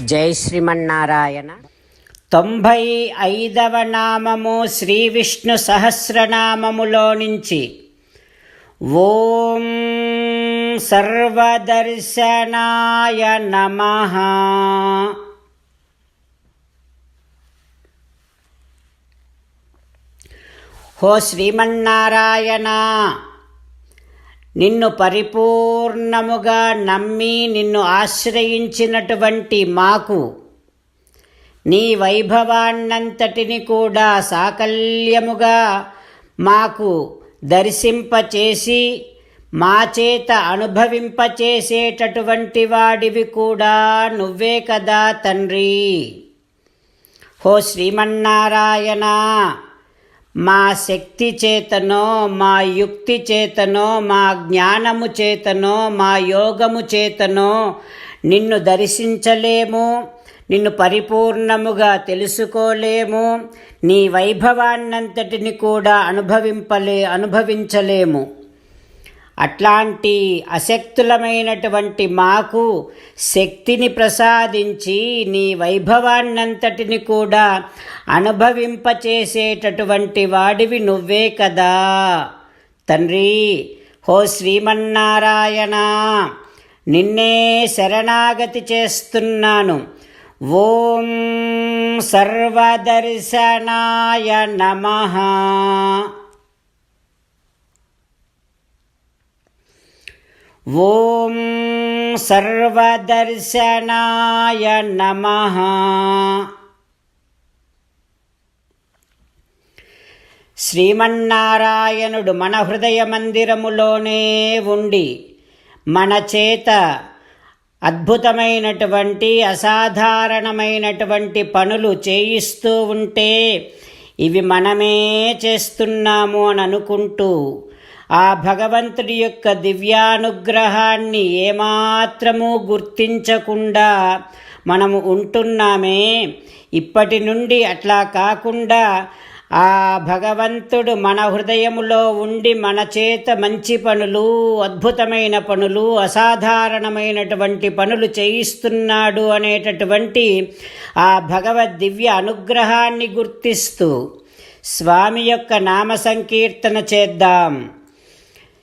జై శ్రీమన్నారాయణ. తొంభై ఐదవ నామము శ్రీ విష్ణు సహస్రనామములో నుంచి ఓం సర్వదర్శనాయ నమ. హో శ్రీమన్నారాయణ నిన్ను పరిపూర్ణముగా నమ్మి నిన్ను ఆశ్రయించినటువంటి మాకు నీ వైభవాన్నంతటిని కూడా సాకల్యముగా మాకు దర్శింపచేసి మా చేత అనుభవింపచేసేటటువంటి వాడివి కూడా నువ్వే కదా తండ్రి. హో శ్రీమన్నారాయణ! మా శక్తి చేతనో మా యుక్తి చేతనో మా జ్ఞానము చేతనో మా యోగము చేతనో నిన్ను దర్శించలేము నిన్ను పరిపూర్ణముగా తెలుసుకోలేము నీ వైభవాన్నంతటిని కూడా అనుభవింపలే అనుభవించలేము. అట్లాంటి అశక్తులమైనటువంటి మాకు శక్తిని ప్రసాదించి నీ వైభవాన్నంతటిని కూడా అనుభవింపచేసేటటువంటి వాడివి నువ్వే కదా. తండ్రి హో శ్రీమన్నారాయణ నిన్నే శరణాగతి చేస్తున్నాను. ఓం సర్వదర్శనాయ నమః. ఓం సర్వదర్శనాయ నమః. శ్రీమన్నారాయణుడు మన హృదయ మందిరములోనే ఉండి మన చేత అద్భుతమైనటువంటి అసాధారణమైనటువంటి పనులు చేయిస్తూ ఉంటే ఇవి మనమే చేస్తున్నాము అని అనుకుంటూ ఆ భగవంతుడి యొక్క దివ్యానుగ్రహాన్ని ఏమాత్రము గుర్తించకుండా మనము ఉంటున్నామే. ఇప్పటి నుండి అట్లా కాకుండా ఆ భగవంతుడు మన హృదయములో ఉండి మన చేత మంచి పనులు అద్భుతమైన పనులు అసాధారణమైనటువంటి పనులు చేయిస్తున్నాడు అనేటటువంటి ఆ భగవద్ దివ్య అనుగ్రహాన్ని గుర్తిస్తూ స్వామి యొక్క నామ సంకీర్తన చేద్దాం.